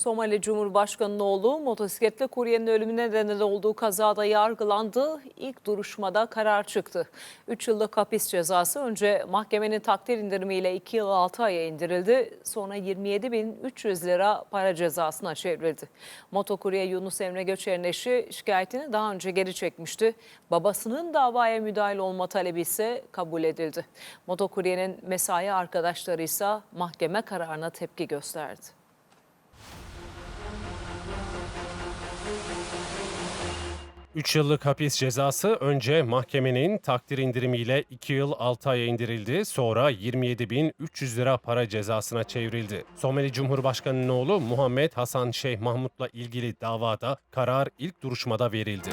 Somali Cumhurbaşkanı'nın oğlu motosikletle kuryenin ölümüne neden olduğu kazada yargılandı. İlk duruşmada karar çıktı. 3 yıllık hapis cezası önce mahkemenin takdir indirimiyle 2 yıl 6 aya indirildi. Sonra 27.300 lira para cezasına çevrildi. Motokurye Yunus Emre Göçer'in eşi şikayetini daha önce geri çekmişti. Babasının davaya müdahil olma talebi ise kabul edildi. Motokuryenin mesai arkadaşları ise mahkeme kararına tepki gösterdi. Üç yıllık hapis cezası önce mahkemenin takdir indirimiyle 2 yıl 6 aya indirildi. Sonra 27.300 lira para cezasına çevrildi. Somali Cumhurbaşkanı'nın oğlu Muhammed Hasan Şeyh Mahmut'la ilgili davada karar ilk duruşmada verildi.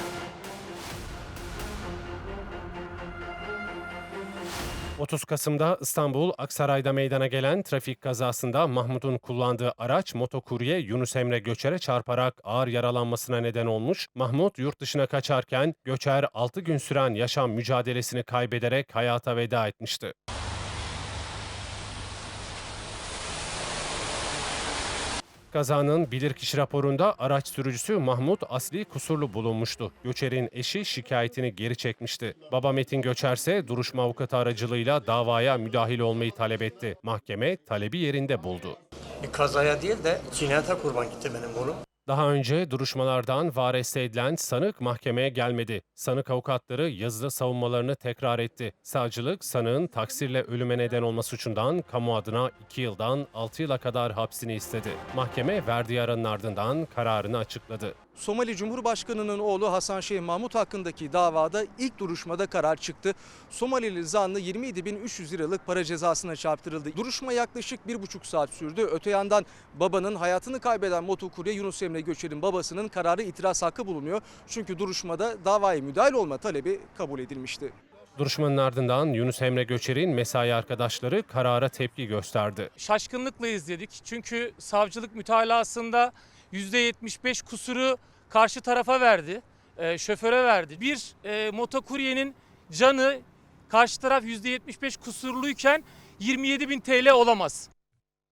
...30 Kasım'da İstanbul Aksaray'da meydana gelen trafik kazasında Mahmut'un kullandığı araç motokurye Yunus Emre Göçer'e çarparak ağır yaralanmasına neden olmuş. Mahmut yurt dışına kaçarken Göçer 6 gün süren yaşam mücadelesini kaybederek hayata veda etmişti. Kazanın bilirkişi raporunda araç sürücüsü Mahmut Asli kusurlu bulunmuştu. Göçer'in eşi şikayetini geri çekmişti. Baba Metin Göçer ise duruşma avukatı aracılığıyla davaya müdahil olmayı talep etti. Mahkeme talebi yerinde buldu. Bir kazaya değil de cinayete kurban gitti benim oğlum. Daha önce duruşmalardan vareste edilen sanık mahkemeye gelmedi. Sanık avukatları yazılı savunmalarını tekrar etti. Savcılık sanığın taksirle ölüme neden olma suçundan kamu adına 2 yıldan 6 yıla kadar hapsini istedi. Mahkeme verdiği aranın ardından kararını açıkladı. Somali Cumhurbaşkanı'nın oğlu Hasan Şeyh Mahmut hakkındaki davada ilk duruşmada karar çıktı. Somalili zanlı 27.300 liralık para cezasına çarptırıldı. Duruşma yaklaşık bir buçuk saat sürdü. Öte yandan babanın hayatını kaybeden motokurye Yunus Emre Göçer'in babasının kararı itiraz hakkı bulunuyor. Çünkü duruşmada davaya müdahil olma talebi kabul edilmişti. Duruşmanın ardından Yunus Emre Göçer'in mesai arkadaşları karara tepki gösterdi. şaşkınlıkla izledik. Çünkü savcılık mütalasında %75 kusuru karşı tarafa verdi, e, şoföre verdi. Bir e, motokuryenin canı karşı taraf %75 kusurluyken 27 bin TL olamaz.